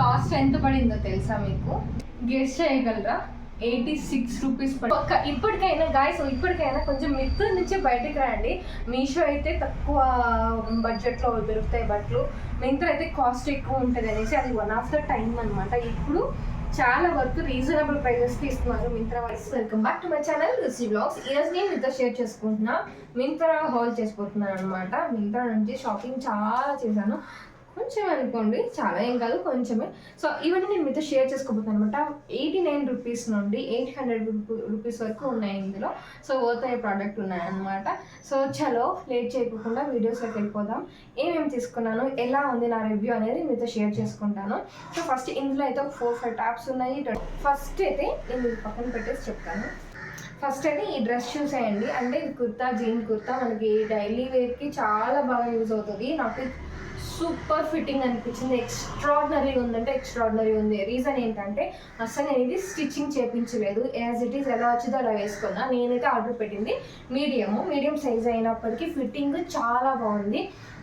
Cost ఎంత పడిందో తెలుసా మీకు? గెస్ చేయగలరా? ఎయిటీ సిక్స్ రూపీస్ ఒక్క ఇప్పటికైనా గాయస్ ఇప్పటికైనా కొంచెం మిత్తు నుంచి బయటకు రండి. మీషో అయితే తక్కువ బడ్జెట్లో దొరుకుతాయి బట్టలు. మింత్రా అయితే కాస్ట్ ఎక్కువ ఉంటుంది అనేసి అది వన్ ఆఫ్ ద టైం అనమాట ఇప్పుడు చాలా వరకు రీజనబుల్ ప్రైజెస్కి ఇస్తున్నారు Myntra vice welcome back to my channel Ruchi blogs ఈరోజు నేను మీతో షేర్ చేసుకుంటున్నా. మింత్రా హాల్ చేసుకుంటున్నాను అనమాట మింత్రా నుంచి షాపింగ్ చాలా చేశాను. కొంచెం అనుకోండి చాలా ఏం కాదు కొంచెమే. సో ఇవన్నీ నేను మీతో షేర్ చేసుకోబోతున్నాను అనమాట ఎయిటీ నైన్ రూపీస్ నుండి ఎయిట్ హండ్రెడ్ రూపీస్ వరకు ఉన్నాయి ఇందులో. సో వర్త్ అయ్యే ప్రోడక్ట్ ఉన్నాయన్నమాట సో చలో లేట్ చేయకుండా వీడియోస్లోకి వెళ్ళిపోదాం. ఏమేమి తీసుకున్నాను ఎలా ఉంది నా రివ్యూ అనేది మీతో షేర్ చేసుకుంటాను. సో ఫస్ట్ ఇందులో అయితే ఒక ఫోర్ ఫైవ్ టాప్స్ ఉన్నాయి. ఫస్ట్ అయితే నేను పక్కన పెట్టేసి చెప్తాను. ఫస్ట్ అయితే ఈ డ్రెస్ చూసేయండి. అంటే ఇది కుర్తా జీన్ కుర్తా. మనకి డైలీ వేర్కి చాలా బాగా యూజ్ అవుతుంది. నాకు సూపర్ ఫిట్టింగ్ అనిపించింది. ఎక్స్ట్రాడినరీగా ఉందంటే ఎక్స్ట్రాడినరీ ఉంది. రీజన్ ఏంటంటే అసలు నేను ఇది స్టిచ్చింగ్ చేయించలేదు యాజ్ ఇట్ ఈస్ ఎలా వచ్చిందో అలా వేసుకున్నా. నేనైతే ఆర్డర్ పెట్టింది మీడియము మీడియం సైజ్ అయినప్పటికీ ఫిట్టింగ్ చాలా బాగుంది.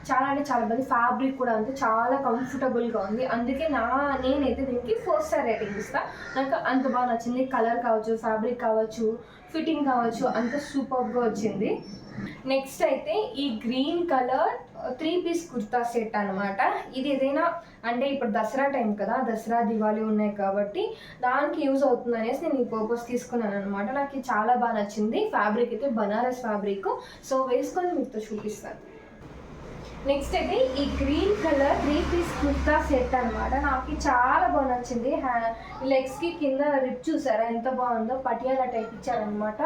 చాలా అంటే చాలా బాగుంది ఫ్యాబ్రిక్ కూడా అంతే చాలా కంఫర్టబుల్గా ఉంది. అందుకే నా నేనైతే దీనికి ఫోర్ స్టార్ రేటింగ్ ఇస్తాను నాకు అంత బాగా నచ్చింది. కలర్ కావచ్చు ఫ్యాబ్రిక్ కావచ్చు ఫిట్టింగ్ కావచ్చు అంత సూపర్గా వచ్చింది. నెక్స్ట్ అయితే ఈ green colour three piece kurta set అనమాట ఇది ఏదైనా అంటే ఇప్పుడు దసరా టైం కదా దసరా దివాళీ ఉన్నాయి కాబట్టి దానికి యూజ్ అవుతుంది అనేసి నేను ఈ పర్పస్ తీసుకున్నాను అనమాట నాకు చాలా బాగా నచ్చింది. ఫ్యాబ్రిక్ అయితే బనారస్ ఫ్యాబ్రిక్ సో వేసుకొని మీతో చూపిస్తాను. నెక్స్ట్ అయితే ఈ green colour three piece kurta set అనమాట నాకు చాలా బాగా నచ్చింది. లెగ్స్కి కింద రిప్ చూసారా? ఎంత బాగుందో పటియాలా టైప్ ఇచ్చారనమాట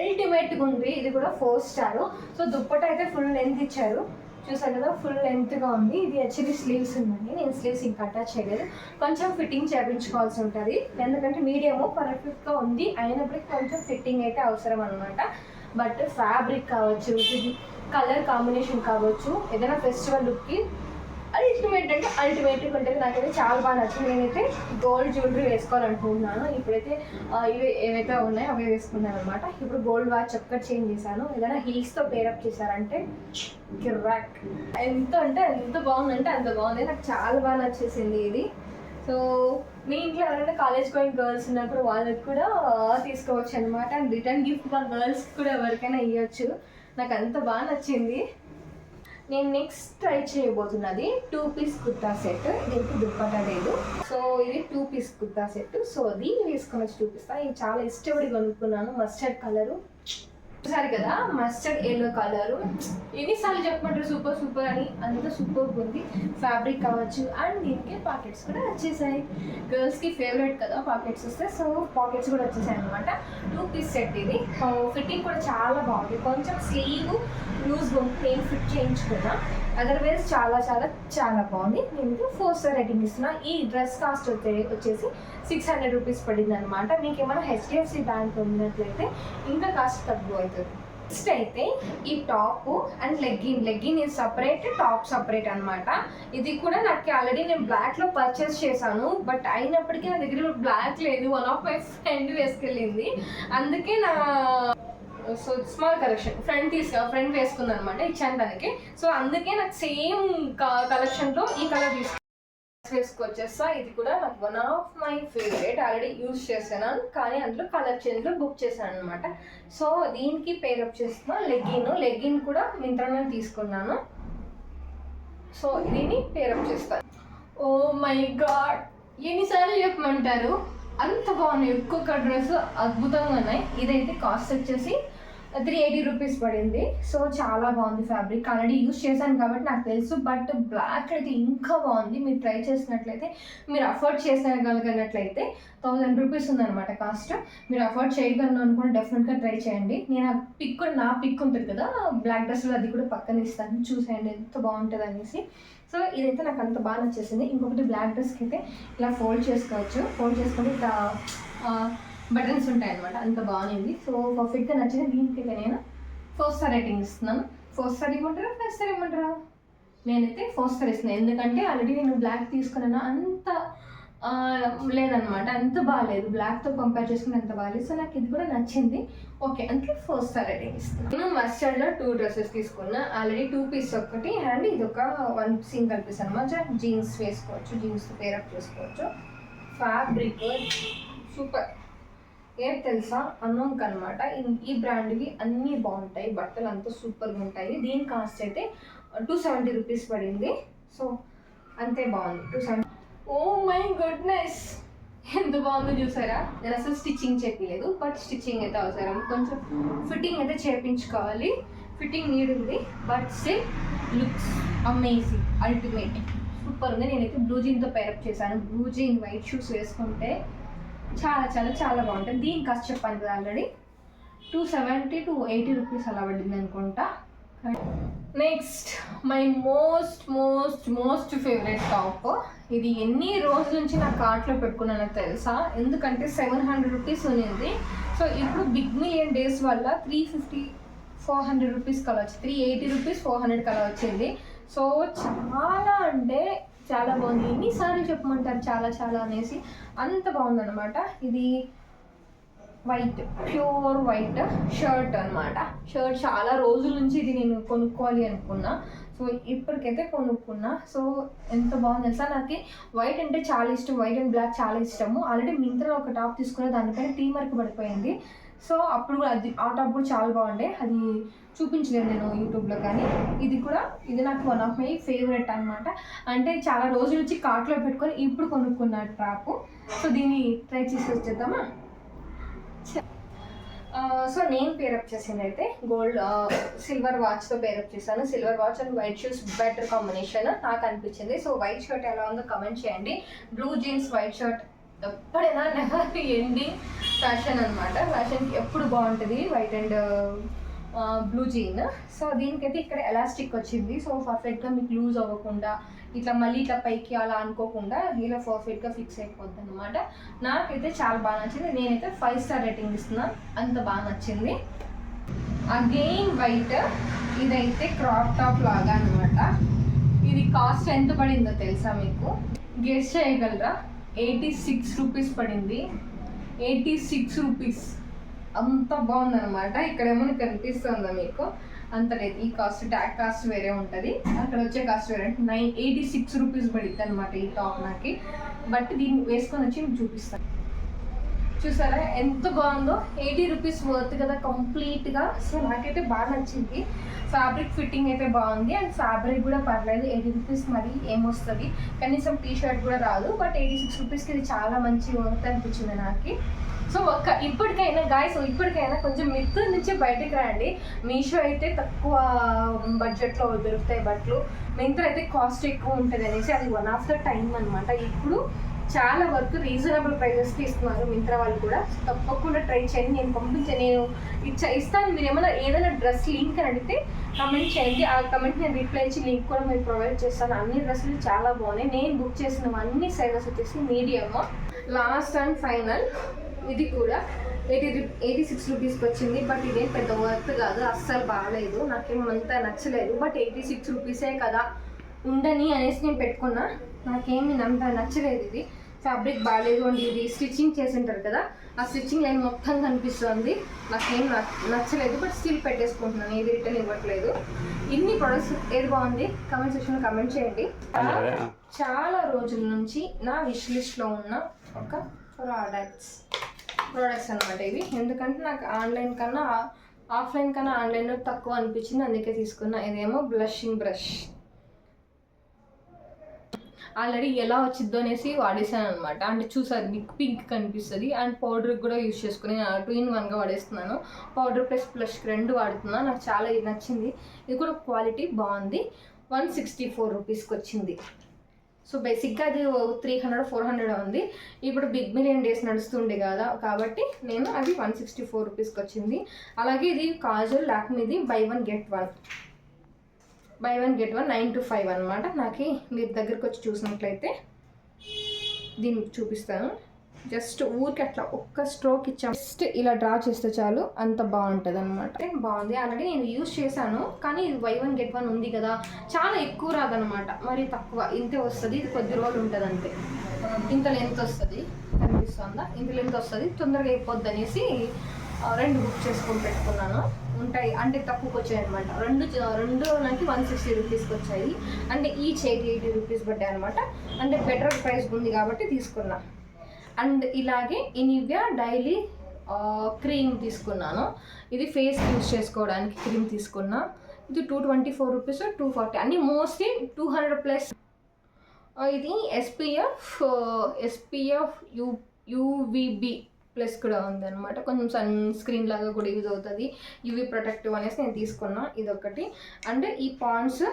అల్టిమేట్గా ఉంది. ఇది కూడా ఫోర్ స్టార్ సో దుప్పట అయితే ఫుల్ లెంత్ ఇచ్చారు. చూసాను కదా ఫుల్ లెంత్గా ఉంది. ఇది యాక్చువల్లీ స్లీవ్స్ ఉన్నాయి నేను స్లీవ్స్ ఇంకా అటాచ్ చేయలేదు. కొంచెం ఫిట్టింగ్ చేయించుకోవాల్సి ఉంటుంది. ఎందుకంటే మీడియము పర్ఫెక్ట్గా ఉంది. అయినప్పటికీ కొంచెం ఫిట్టింగ్ అయితే అవసరం అనమాట బట్ ఫ్యాబ్రిక్ కావచ్చు కలర్ కాంబినేషన్ కావచ్చు ఏదైనా ఫెస్టివల్ లుక్కి అల్టిమేట్ అంటే అల్టిమేట్ ఉంటుంది. నాకైతే చాలా బాగా నచ్చింది. నేనైతే గోల్డ్ జ్యువెలరీ వేసుకోవాలనుకుంటున్నాను. ఇప్పుడైతే ఇవి ఏవైతే ఉన్నాయో అవి వేసుకున్నాను అనమాట ఇప్పుడు గోల్డ్ వాచ్ ఒక్కటి చేంజ్ చేశాను. ఏదైనా హీల్స్తో పేరప్ చేశారంటే కిర్రాక్ ఎంత అంటే ఎంత బాగుందంటే అంత బాగుంది. నాకు చాలా బాగా నచ్చేసింది ఇది. సో మీ ఇంట్లో ఎవరైనా కాలేజ్ గోయింగ్ గర్ల్స్ ఉన్నప్పుడు వాళ్ళకి కూడా తీసుకోవచ్చు అనమాట అండ్ రిటర్న్ గిఫ్ట్ మా గర్ల్స్కి కూడా ఎవరికైనా ఇవ్వచ్చు నాకు అంత బాగా నచ్చింది. నేను నెక్స్ట్ ట్రై చేయబోతున్నది టూ పీస్ కుర్తా సెట్ దీనికి దుప్పట లేదు. సో ఇది two piece kurta set so దీన్ని వేసుకొని వచ్చి చూపిస్తాను నేను చాలా ఇష్టపడి కొనుక్కున్నాను. మస్టర్డ్ కలరు చూసారు కదా మస్టర్డ్ ఎల్లో కలరు ఎన్నిసార్లు చెప్పమంటారు సూపర్ సూపర్ అని? అంత సూపర్ ఉంది. ఫ్యాబ్రిక్ కావచ్చు అండ్ దీనికి పాకెట్స్ కూడా వచ్చేసాయి. గర్ల్స్కి ఫేవరెట్ కదా పాకెట్స్ వస్తే సో పాకెట్స్ కూడా వచ్చేసాయి అనమాట టూ పీస్ సెట్ ఇది. ఫిట్టింగ్ కూడా చాలా బాగుంది. కొంచెం స్లీవ్ లూజ్ నేను ఫిట్ చేయించుకున్నా అదర్వైజ్ చాలా చాలా చాలా బాగుంది. నేను ఫోర్ స్టార్ రేటింగ్ ఇస్తున్నా. ఈ డ్రెస్ కాస్ట్ వచ్చే వచ్చేసి సిక్స్ హండ్రెడ్ రూపీస్ పడింది అనమాట మీకు ఏమైనా హెచ్డిఎఫ్సి బ్యాంక్ ఉన్నట్లయితే ఇంకా కాస్ట్ తక్కువ అవుతుంది. నెక్స్ట్ అయితే ఈ టాప్ అండ్ లెగ్గిన్. లెగ్గిన్ ఇది సపరేట్ టాప్ సపరేట్ అనమాట ఇది కూడా నాకు ఆల్రెడీ నేను బ్లాక్లో పర్చేస్ చేశాను. బట్ అయినప్పటికీ నా దగ్గర బ్లాక్ లేదు. వన్ ఆఫ్ మై ఫ్రెండ్ వేసుకెళ్ళింది. అందుకే నా సో స్మాల్ కలెక్షన్ ఫ్రంట్ తీసుకు ఫ్రంట్ వేసుకుంది అనమాట ఇచ్చాను దానికి సో అందుకే నాకు సేమ్ కలెక్షన్లో ఈ కలర్ తీసుకు వేసుకొచ్చేస్తా ఇది కూడా నాకు one of my favourite already use చేశాను. కానీ అందులో కలర్ చేంజ్లో బుక్ చేశాను అనమాట సో దీనికి పేరప్ చేస్తున్నా లెగ్గిన్ లెగ్గిన్ కూడా మింత్రాలో తీసుకున్నాను. సో దీన్ని పేరప్ చేస్తాను ఓ oh మై గాడ్ ఎన్నిసార్లు చెప్పమంటారు? అంత బాగున్నాయి. ఒక్కొక్క డ్రెస్ అద్భుతంగా ఉన్నాయి. ఇదైతే కాస్ట్ వచ్చేసి త్రీ ఎయిటీ రూపీస్ పడింది. సో చాలా బాగుంది ఫ్యాబ్రిక్. ఆల్రెడీ యూస్ చేశాను కాబట్టి నాకు తెలుసు బట్ బ్లాక్ అయితే ఇంకా బాగుంది. మీరు ట్రై చేసినట్లయితే మీరు అఫోర్డ్ చేసగలిగినట్లయితే థౌజండ్ రూపీస్ ఉందన్నమాట కాస్ట్. మీరు అఫోర్డ్ చేయగలను అనుకుంటే డెఫినెట్గా ట్రై చేయండి. నేను ఆ పిక్ నా పిక్ ఉంటుంది కదా బ్లాక్ డ్రెస్లో అది కూడా పక్కన ఇస్తాను. చూసేయండి ఎంత బాగుంటుంది అనేసి. సో ఇదైతే నాకు అంత బాగా నచ్చేసింది. ఇంకొకటి బ్లాక్ డ్రెస్కి అయితే ఇలా ఫోల్డ్ చేసుకోవచ్చు. ఫోల్డ్ చేసుకొని ఇట్లా బటన్స్ ఉంటాయి అనమాట అంత బాగుంది. సో పర్ఫెక్ట్గా నచ్చింది దీనికి నేను ఫోర్ స్టార్ రేటింగ్ ఇస్తున్నాను. ఫోర్ స్టార్ ఇవ్వమంటారా? ఫైవ్ స్టార్ ఇవ్వమంటారా? నేనైతే ఫోర్ స్టార్ ఇస్తున్నాను. ఎందుకంటే ఆల్రెడీ నేను బ్లాక్ తీసుకున్నాను? అంత లేదనమాట అంత బాగాలేదు బ్లాక్తో కంపేర్ చేసుకుని అంత బాగాలేదు సో నాకు ఇది కూడా నచ్చింది. ఓకే అందుకే ఫస్ట్ స్టార్ రేటింగ్ ఇస్తాను నేను మస్టర్డ్లో టూ డ్రెస్సెస్ తీసుకున్నా. ఆల్రెడీ టూ పీస్ ఒకటి అండ్ ఇది ఒక వన్ సీన్ పీస్ అనమాట జీన్స్ వేసుకోవచ్చు జీన్స్ పేరప్ చేసుకోవచ్చు. ఫ్యాబ్రిక్ సూపర్ ఏం తెలుసా? అన్నోంక్ అనమాట ఈ బ్రాండ్వి అన్నీ బాగుంటాయి. బట్టలు అంతా సూపర్గా ఉంటాయి. దీని కాస్ట్ అయితే టూ సెవెంటీ రూపీస్ పడింది. సో అంతే బాగుంది. Two seventy oh my goodness! ఎంత బాగుందో చూసారా? నేను అసలు స్టిచ్చింగ్ చెప్పలేదు బట్ స్టిచ్చింగ్ అయితే అవసరం. కొంచెం ఫిట్టింగ్ అయితే చేపించుకోవాలి. ఫిట్టింగ్ నీడ్ ఉంది. But still looks amazing. Ultimate. Super ఉంది. నేనైతే బ్లూ జీన్తో పేరప్ చేశాను. బ్లూ జీన్ వైట్ షూస్ వేసుకుంటే చాలా చాలా చాలా బాగుంటుంది. దీని కాస్ట్ చెప్పాను కదా already two seventy to eighty rupees అలా పడింది అనుకుంటా. Next my most most most favourite top ఇది ఎన్ని రోజుల నుంచి నా కార్ట్లో పెట్టుకున్నానో తెలుసా? ఎందుకంటే సెవెన్ హండ్రెడ్ రూపీస్ ఉన్నింది. సో ఇప్పుడు బిగ్ మిలియన్ డేస్ వల్ల three fifty four hundred rupees కలా వచ్చింది three eighty rupees four hundred కలా వచ్చింది. సో చాలా అంటే చాలా బాగుంది. ఎన్నిసార్లు చెప్పమంటారు చాలా చాలా అనేసి. అంత బాగుందనమాట ఇది వైట్ ప్యూర్ వైట్ షర్ట్ అన్నమాట. షర్ట్ చాలా రోజుల నుంచి ఇది నేను కొనుక్కోవాలి అనుకున్నా. సో ఇప్పటికైతే కొనుక్కున్నా. సో ఎంత బాగుంది తెలుసా? నాకు వైట్ అంటే చాలా ఇష్టం. వైట్ అండ్ బ్లాక్ చాలా ఇష్టము. ఆల్రెడీ మింత్రలో ఒక టాప్ తీసుకున్న దానిపైన టీ మార్క్ పడిపోయింది. సో అప్పుడు కూడా అది ఆ టాప్ కూడా చాలా బాగుండే. అది చూపించలేదు నేను యూట్యూబ్లో కానీ. ఇది కూడా ఇది నాకు వన్ ఆఫ్ మై ఫేవరెట్ అనమాట అంటే చాలా రోజుల నుంచి కార్ట్లో పెట్టుకొని ఇప్పుడు కొనుక్కున్న ట్రాప్ సో దీన్ని ట్రై చేసి వచ్చేద్దామా సో నేను పేరప్ చేసింది అయితే గోల్డ్ సిల్వర్ వాచ్తో పేరప్ చేశాను. Silver watch and white shoes better combination నాకు అనిపించింది. సో వైట్ షర్ట్ ఎలా ఉందో కమెంట్ చేయండి. బ్లూ జీన్స్ వైట్ షర్ట్ ఎప్పుడైనా నెవర్ ఎండింగ్ ఫ్యాషన్ అనమాట ఫ్యాషన్కి ఎప్పుడు బాగుంటుంది. White and blue jean so దీనికైతే ఇక్కడ ఎలాస్టిక్ వచ్చింది. సో పర్ఫెక్ట్గా మీకు లూజ్ అవ్వకుండా ఇట్లా మళ్ళీ ఇట్లా పైకి అలా అనుకోకుండా ఇలా పర్ఫెక్ట్గా ఫిక్స్ అయిపోద్ది అనమాట నాకైతే చాలా బాగా నచ్చింది. నేనైతే ఫైవ్ స్టార్ రేటింగ్ ఇస్తున్నాను అంత బాగా నచ్చింది. అగైన్ వైట్ ఇదైతే క్రాప్ టాప్ లాగా అనమాట ఇది కాస్ట్ ఎంత పడిందో తెలుసా మీకు? గెస్ చేయగలరా? ఎయిటీ సిక్స్ రూపీస్ పడింది. ఎయిటీ సిక్స్ రూపీస్ అంత బాగుందనమాట ఇక్కడ ఏమైనా కనిపిస్తుందా మీకు? అంత లేదు. ఈ కాస్ట్ ట్యాగ్ కాస్ట్ వేరే ఉంటుంది. అక్కడ వచ్చే కాస్ట్ వేరే. నైన్ ఎయిటీ సిక్స్ రూపీస్ పడుతుంది అనమాట ఈ టాప్ నాకు. బట్ దీన్ని వేసుకొని వచ్చి మీకు చూపిస్తాను చూసారా? ఎంత బాగుందో? ఎయిటీ రూపీస్ వర్త్ కదా కంప్లీట్గా. సో నాకైతే బాగా నచ్చింది. ఫ్యాబ్రిక్ ఫిట్టింగ్ అయితే బాగుంది. అండ్ ఫ్యాబ్రిక్ కూడా పర్లేదు. ఎయిటీ రూపీస్ మరి ఏమొస్తుంది? కనీసం టీ షర్ట్ కూడా రాదు. బట్ ఎయిటీ సిక్స్ రూపీస్కి ఇది చాలా మంచి వర్త్ అనిపించింది నాకు. సో ఒక్క ఇప్పటికైనా గాయస్ ఇప్పటికైనా కొంచెం మిత్తు నుంచి బయటకు రండి. మీషో అయితే తక్కువ బడ్జెట్లో దొరుకుతాయి బట్టలు. మింత్రా అయితే కాస్ట్ ఎక్కువ ఉంటుంది అనేసి అది వన్ ఆఫ్ ద టైం అనమాట ఇప్పుడు చాలా వరకు రీజనబుల్ ప్రైజెస్కి ఇస్తున్నారు మింత్రా వాళ్ళు కూడా. తప్పకుండా ట్రై చేయండి. నేను పంపించే నేను ఇచ్చా ఇస్తాను. మీరు ఏమైనా ఏదైనా డ్రెస్ లింక్ అని అడిగితే కమెంట్ చేయండి. ఆ కమెంట్ నేను రిప్లై ఇచ్చి లింక్ కూడా మీరు ప్రొవైడ్ చేస్తాను. అన్ని డ్రెస్సులు చాలా బాగున్నాయి. నేను బుక్ చేసిన అన్ని సైజెస్ వచ్చేసి మీడియం లాస్ట్ అండ్ ఫైనల్ ఇది కూడా ఎయిటీ ఎయిటీ సిక్స్ రూపీస్కి వచ్చింది. బట్ ఇదేం పెద్ద వర్త్ కాదు. అస్సలు బాగాలేదు నాకేమంతా అంత నచ్చలేదు. బట్ ఎయిటీ సిక్స్ రూపీసే కదా. ఉండని అనేసి నేను పెట్టుకున్నా. నాకేమి అంత నచ్చలేదు ఇది. ఫ్యాబ్రిక్ బాగాలేదు అండ్ ఇది స్టిచ్చింగ్ చేసి ఉంటారు కదా ఆ స్టిచ్చింగ్ లైన్ మొత్తం కనిపిస్తుంది. నాకేం నచ్చ- నచ్చలేదు బట్ స్టిల్ పెట్టేసుకుంటున్నాను. ఏది రిటర్న్ ఇవ్వట్లేదు. ఇన్ని ప్రొడక్ట్స్ ఏది బాగుంది? కమెంట్ సెక్షన్లో కమెంట్ చేయండి. చాలా రోజుల నుంచి నా విష్ లిస్ట్లో ఉన్న ఒక ప్రోడక్ట్స్ ప్రోడక్ట్స్ అనమాట ఇవి. ఎందుకంటే నాకు ఆన్లైన్ కన్నా ఆఫ్లైన్ కన్నా ఆన్లైన్లో తక్కువ అనిపించింది. అందుకే తీసుకున్నా. ఇదేమో బ్లషింగ్ బ్రష్ ఆల్రెడీ ఎలా వచ్చిద్దో అనేసి వాడేసాను అనమాట అంటే చూసారు బిగ్ పింక్ కనిపిస్తుంది. అండ్ పౌడర్ కూడా యూస్ చేసుకుని టూ ఇన్ వన్గా వాడేస్తున్నాను. పౌడర్ ప్లస్ ప్లస్ రెండు వాడుతున్నాను నాకు చాలా ఇది నచ్చింది. ఇది కూడా క్వాలిటీ బాగుంది. వన్ సిక్స్టీ ఫోర్ రూపీస్కి వచ్చింది. సో బేసిక్గా అది త్రీ హండ్రెడ్ ఫోర్ హండ్రెడ్ ఉంది. ఇప్పుడు బిగ్ మిలియన్ డేస్ నడుస్తుండే కదా. కాబట్టి నేను అది వన్ సిక్స్టీ ఫోర్ రూపీస్కి వచ్చింది. అలాగే ఇది kajal లాక్మీది buy one get one buy one get one nine to five అనమాట నాకు మీరు దగ్గరికి వచ్చి చూసినట్లయితే దీన్ని చూపిస్తాను. జస్ట్ ఊరికి అట్లా ఒక్క స్ట్రోక్ ఇచ్చాం. జస్ట్ ఇలా డ్రా చేస్తే చాలు అంత బాగుంటుంది అనమాట బాగుంది. ఆల్రెడీ నేను యూజ్ చేశాను. కానీ ఇది వై వన్ గెట్ వన్ ఉంది కదా. చాలా ఎక్కువ రాదనమాట మరి తక్కువ. ఇంతే వస్తుంది. ఇది కొద్ది రోజులు ఉంటుంది అంతే ఇంత లెంత్ వస్తుంది. కనిపిస్తుందా? ఇంత లెంత్ వస్తుంది. తొందరగా అయిపోద్ది అనేసి రెండు బుక్ చేసుకొని పెట్టుకున్నాను. ఉంటాయి. అంటే తక్కువకి వచ్చాయి అనమాట రెండు రెండు నాకు వన్ సిక్స్టీ రూపీస్కి వచ్చాయి అంటే ఈచ్ ఎయిటీ ఎయిటీ రూపీస్ పడ్డాయి అనమాట అంటే బెటర్ ప్రైస్ ఉంది కాబట్టి తీసుకున్నా. అండ్ ఇలాగే ఇనివ్యా డైలీ క్రీమ్ తీసుకున్నాను. ఇది ఫేస్ యూస్ చేసుకోవడానికి క్రీమ్ తీసుకున్నా. ఇది two twenty four rupees two forty అన్ని మోస్ట్లీ టూ హండ్రెడ్ ప్లస్ ఇది SPF SPF U UVB plus కూడా ఉందన్నమాట. కొంచెం సన్ స్క్రీన్ లాగా కూడా యూజ్ అవుతుంది. ఇవి ప్రొటెక్టివ్ అనేసి నేను తీసుకున్నా. ఇదొకటి అండ్ ఈ పాండ్స్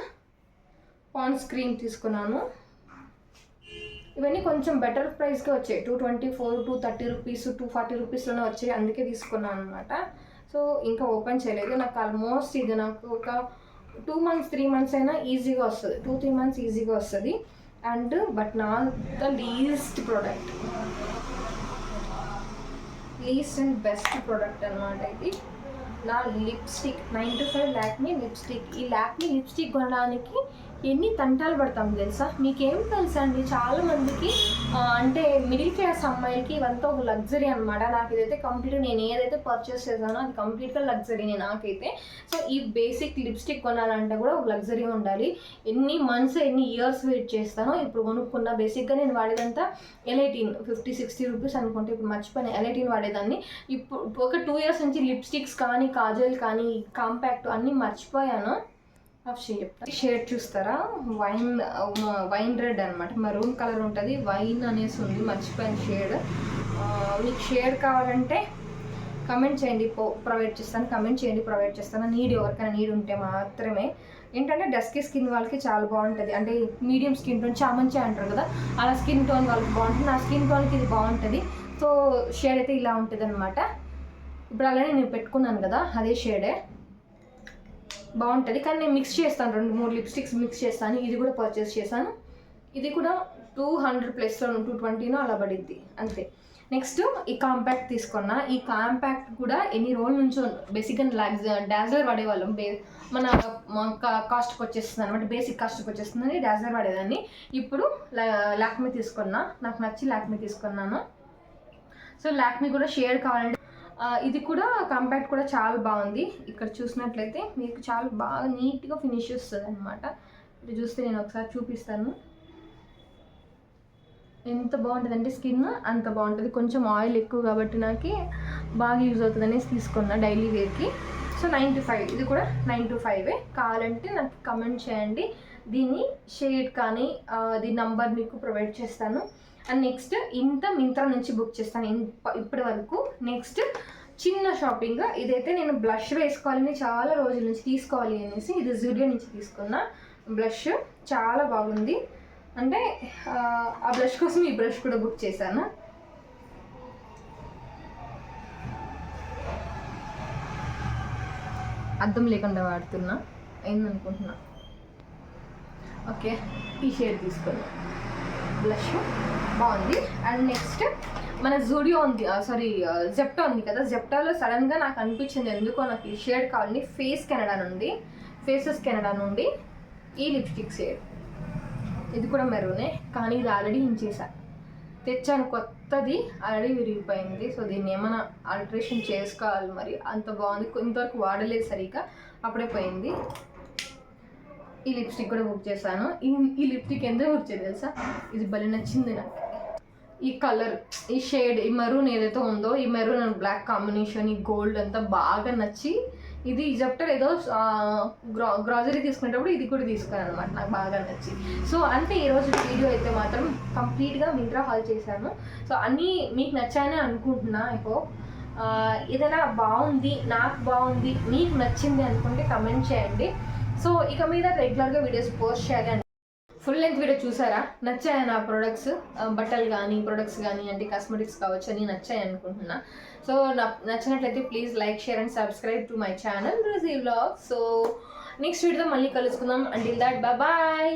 పాండ్స్ క్రీమ్ తీసుకున్నాను. ఇవన్నీ కొంచెం బెటర్ ప్రైస్కే వచ్చాయి. Two twenty four two thirty rupees two forty రూపీస్లోనే వచ్చాయి. అందుకే తీసుకున్నాను అనమాట సో ఇంకా ఓపెన్ చేయలేదు. నాకు ఆల్మోస్ట్ ఇది నాకు ఒక టూ మంత్స్ త్రీ మంత్స్ అయినా ఈజీగా వస్తుంది. టూ త్రీ మంత్స్ ఈజీగా వస్తుంది. అండ్ బట్ నా the least product. Least and best product అనమాట ఇది. నా lipstick nine to five Lakme lipstick. ఈ ల్యాక్మీ లిప్స్టిక్ కొనడానికి ఎన్ని తంటాలు పడతాం తెలుసా? మీకేం తెలుసా అండి? చాలా మందికి అంటే మిడిల్ క్లాస్ అమ్మాయిలకి ఇవంతా ఒక లగ్జరీ అనమాట నాకు ఇదైతే కంప్లీట్ నేను ఏదైతే పర్చేస్ చేశానో అది కంప్లీట్గా లగ్జరీనే నాకైతే. సో ఈ బేసిక్ లిప్స్టిక్ కొనాలంటే కూడా ఒక లగ్జరీ ఉండాలి. ఎన్ని మంత్స్ ఎన్ని ఇయర్స్ వెయిట్ చేస్తానో ఇప్పుడు కొనుక్కున్న బేసిక్గా నేను వాడేదంతా ఎలైటీన్ ఫిఫ్టీ సిక్స్టీ రూపీస్ అనుకుంటే ఇప్పుడు మర్చిపోయిన ఎలైటీన్ వాడేదాన్ని. ఇప్పుడు ఒక టూ ఇయర్స్ నుంచి లిప్స్టిక్స్ కానీ కాజల్ కానీ కాంపాక్ట్ అన్నీ మర్చిపోయాను. ఆఫ్ షేడ్ షేడ్ చూస్తారా? వైన్ వైన్ రెడ్ అనమాట మరూన్ కలర్ ఉంటుంది. వైన్ అనేసి ఉంది. మర్చిపోయిన షేడ్ మీకు షేడ్ కావాలంటే కమెంట్ చేయండి. ప్రొవైడ్ చేస్తాను. కమెంట్ చేయండి ప్రొవైడ్ చేస్తాను. నీడ్ ఎవరికైనా నీడ్ ఉంటే మాత్రమే. ఏంటంటే డస్కీ స్కిన్ వాళ్ళకి చాలా బాగుంటుంది. అంటే మీడియం స్కిన్ టోన్ చామంచి అంటారు కదా అలా స్కిన్ టోన్ వాళ్ళకి బాగుంటుంది. నా స్కిన్ టోన్కి ఇది బాగుంటుంది. సో షేడ్ అయితే ఇలా ఉంటుంది అనమాట ఇప్పుడు అలానే నేను పెట్టుకున్నాను కదా అదే షేడే బాగుంటుంది. కానీ నేను మిక్స్ చేస్తాను. రెండు మూడు లిప్స్టిక్స్ మిక్స్ చేస్తాను. ఇది కూడా పర్చేస్ చేశాను. ఇది కూడా టూ హండ్రెడ్ ప్లస్లో టూ ట్వంటీనో అలా పడిద్ది అంతే. నెక్స్ట్ ఈ కాంపాక్ట్ తీసుకున్నా. ఈ కాంపాక్ట్ కూడా ఎన్ని రోజుల నుంచో బేసిక్గా లాగ్జ్ డాజర్ పడేవాళ్ళం బే మన కాస్ట్కి వచ్చేస్తుంది అనమాట బేసిక్ కాస్ట్కి వచ్చేస్తుందని డాజర్ పడేదాన్ని ఇప్పుడు లాక్మీ తీసుకున్నా. నాకు నచ్చి లాక్మీ తీసుకున్నాను. సో లాక్మీ కూడా షేడ్ కావాలంటే ఇది కూడా కంపేర్ కూడా చాలా బాగుంది. ఇక్కడ చూసినట్లయితే మీకు చాలా బాగా నీట్గా ఫినిష్ వస్తుంది అనమాట ఇది చూస్తే నేను ఒకసారి చూపిస్తాను. ఎంత బాగుంటుంది అంటే స్కిన్ అంత బాగుంటుంది. కొంచెం ఆయిల్ ఎక్కువ కాబట్టి నాకు బాగా యూజ్ అవుతుంది అనేసి తీసుకున్నా డైలీ వేర్కి. సో నైన్ టు ఫైవ్ ఇది కూడా నైన్ టు ఫైవే. కావాలంటే నాకు కమెంట్ చేయండి. దీన్ని షేడ్ కానీ దీని నంబర్ మీకు ప్రొవైడ్ చేస్తాను. అండ్ నెక్స్ట్ ఇంత మింత్రా నుంచి బుక్ చేస్తాను. ఇప్పటి వరకు. నెక్స్ట్ చిన్న షాపింగ్ ఇదైతే నేను బ్లష్ వేసుకోవాలని చాలా రోజుల నుంచి తీసుకోవాలి అనేసి ఇది జూడియో నుంచి తీసుకున్న బ్లష్ చాలా బాగుంది. అంటే ఆ, బ్రష్ కోసం ఈ బ్రష్ కూడా బుక్ చేశాను. అర్థం లేకుండా వాడుతున్నా. ఏందనుకుంటున్నా? ఓకే ఈ షేడ్ తీసుకున్నా బ్లష్ బాగుంది. అండ్ నెక్స్ట్ మన జూడియో ఉంది సారీ జెప్టా ఉంది కదా. జెప్టాలో సడన్గా నాకు అనిపించింది ఎందుకో నాకు ఈ షేడ్ కావాలని ఫేస్ కెనడా నుండి ఫేసెస్ కెనడా నుండి ఈ లిప్స్టిక్ షేడ్. ఇది కూడా మెరూనే కానీ ఇది ఆల్రెడీ ఇంచేసా తెచ్చాను కొత్తది ఆల్రెడీ విరిగిపోయింది. సో దీన్ని ఏమైనా ఆల్టరేషన్ చేసుకోవాలి మరి. అంత బాగుంది. ఇంతవరకు వాడలేదు సరిగ్గా. అప్పుడే పోయింది. ఈ లిప్స్టిక్ కూడా బుక్ చేశాను. ఈ ఈ లిప్స్టిక్ ఎందుకు బుక్ చేయదు తెలుసా? ఇది భలే నచ్చింది నాకు. ఈ కలర్ ఈ షేడ్ ఈ మెరూన్ ఏదైతే ఉందో ఈ మెరూన్ అండ్ బ్లాక్ కాంబినేషన్ ఈ గోల్డ్ అంతా బాగా నచ్చి ఇది ఇజప్టర్ ఏదో గ్రా గ్రాసరీ తీసుకునేటప్పుడు ఇది కూడా తీసుకున్నాను అనమాట నాకు బాగా నచ్చి సో అంటే ఈరోజు వీడియో అయితే మాత్రం కంప్లీట్గా మింత్రా హాల్ చేశాను. సో అన్నీ మీకు నచ్చాయని అనుకుంటున్నా ఐ ఏదైనా బాగుంది నాకు బాగుంది మీకు నచ్చింది అనుకుంటే కమెంట్ చేయండి. సో ఇక మీద రెగ్యులర్గా వీడియోస్ పోస్ట్ చేయాలి ఫుల్ లెంత్ వీడియో చూసారా? నచ్చాయా నా ప్రొడక్ట్స్ బట్టలు కానీ ప్రొడక్ట్స్ కానీ అంటే కాస్మెటిక్స్ కావచ్చు అని నచ్చాయి అనుకుంటున్నా. సో నా నచ్చినట్లయితే please like share and subscribe to my channel Riji vlog so next video మళ్ళీ కలుసుకుందాం. Until that bye